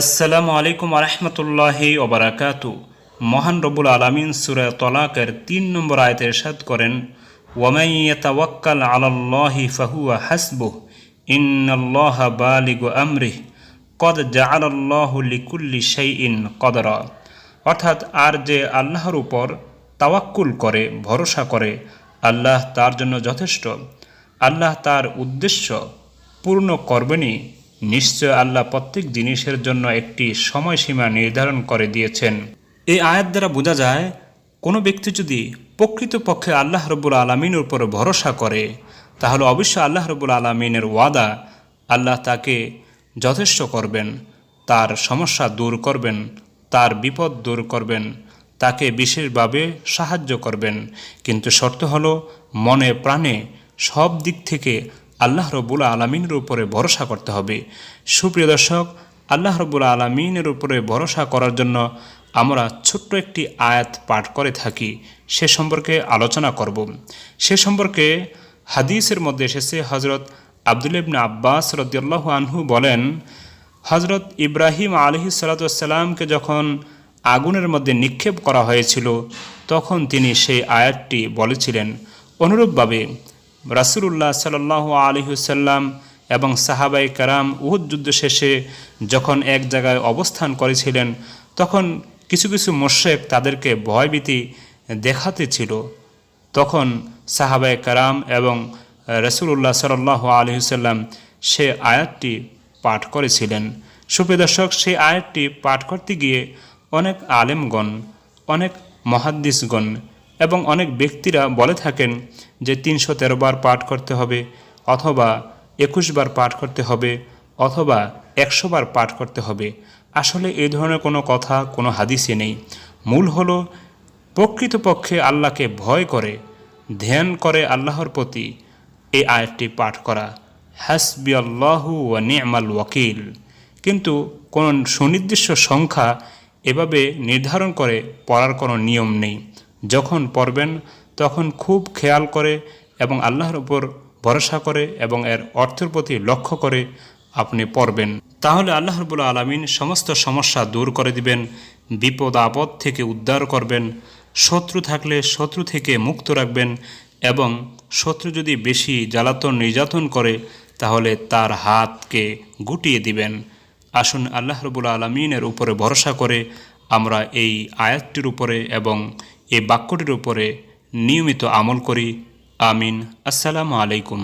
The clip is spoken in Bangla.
আসসালামু আলাইকুম আরহামতুল্লাহি ওবরাকাতু মহান রবুল আলমিন সুরা তলাকের তিন নম্বর আয়তের এরশাদ করেন ওয়ামাইয়াতাওয়াক্কাল আলাল্লাহি ফাহুয়া হাসবুহ, ইন্নাল্লাহ বালিগু আমরিহ, কদ জাআলাল্লাহু লিকুল্লি শাইইন কদরা। অর্থাৎ আর যে আল্লাহর উপর তাওয়াক্কুল করে, ভরসা করে, আল্লাহ তার জন্য যথেষ্ট। আল্লাহ তার উদ্দেশ্য পূর্ণ করবেনই নিশ্চয় আল্লাহ প্রত্যেক জিনিসের জন্য একটি সময়সীমা নির্ধারণ করে দিয়েছেন। এই আয়াত দ্বারা বোঝা যায়, কোনো ব্যক্তি যদি প্রকৃতপক্ষে আল্লাহ রবুল আলমিনের উপর ভরসা করে, তাহলে অবশ্যই আল্লাহ রবুল আলমিনের ওয়াদা আল্লাহ তাকে যথেষ্ট করবেন, তার সমস্যা দূর করবেন, তার বিপদ দূর করবেন, তাকে বিশেষভাবে সাহায্য করবেন। কিন্তু শর্ত হলো, মনে প্রাণে সব দিক থেকে আল্লাহ রবুল আলমিনের উপরে ভরসা করতে হবে। সুপ্রিয় দর্শক, আল্লাহ রবুল আলমিনের উপরে ভরসা করার জন্য আমরা ছোট্ট একটি আয়াত পাঠ করে থাকি। সে সম্পর্কে আলোচনা করব। সে সম্পর্কে হাদিসের মধ্যে এসেছে হজরত আবদুল ইবনে আব্বাস রদিয়াল্লাহ আনহু বলেন হজরত ইব্রাহিম আলহি সালাতামকে যখন আগুনের মধ্যে নিক্ষেপ করা হয়েছিল, তখন তিনি সেই আয়াতটি বলেছিলেন। অনুরূপভাবে রাসুলুল্লাহ সাল্লাহ আলহিসাল্লাম এবং সাহাবাই কারাম উহুদ যুদ্ধ শেষে যখন এক জায়গায় অবস্থান করেছিলেন, তখন কিছু কিছু মোশেক তাদেরকে ভয়ভীতি দেখাতে ছিল। তখন সাহাবাই কারাম এবং রসুল্লাহ সাল্লাহ আলহিসাল্লাম সে আয়াতটি পাঠ করেছিলেন। সুপ্রদর্শক সেই আয়াতটি পাঠ করতে গিয়ে অনেক আলেমগণ, অনেক মহাদ্দিসগণ এবং অনেক ব্যক্তিরা বলে থাকেন যে তিনশো তেরো বার পাঠ করতে হবে অথবা একুশ বার পাঠ করতে হবে অথবা একশো বার পাঠ করতে হবে। আসলে এই ধরনের কোনো কথা, কোনো হাদিসে নেই। মূল হল, প্রকৃতপক্ষে আল্লাহকে ভয় করে, ধ্যান করে আল্লাহর প্রতি এই আয়াতটি পাঠ করা। হাসবি আল্লাহু ওয়া নি'মাল ওয়াকিল। কিন্তু কোনো সুনির্দিষ্ট সংখ্যা এভাবে নির্ধারণ করে পড়ার কোনো নিয়ম নেই। যখন পড়বেন, তখন খুব খেয়াল করে এবং আল্লাহর উপর ভরসা করে এবং এর অর্থের প্রতি লক্ষ্য করে আপনি পড়বেন। তাহলে আল্লাহ রবুল আলমিন সমস্ত সমস্যা দূর করে দিবেন, বিপদ আপদ থেকে উদ্ধার করবেন, শত্রু থাকলে শত্রু থেকে মুক্ত রাখবেন এবং শত্রু যদি বেশি জ্বালাতন নির্যাতন করে, তাহলে তার হাতকে গুটিয়ে দিবেন। আসুন আল্লাহ রবুল আলমিনের উপরে ভরসা করে আমরা এই আয়াতটির উপরে এবং এই বাক্যটির উপরে নিয়মিত আমল করি। আমিন। আসসালামু আলাইকুম।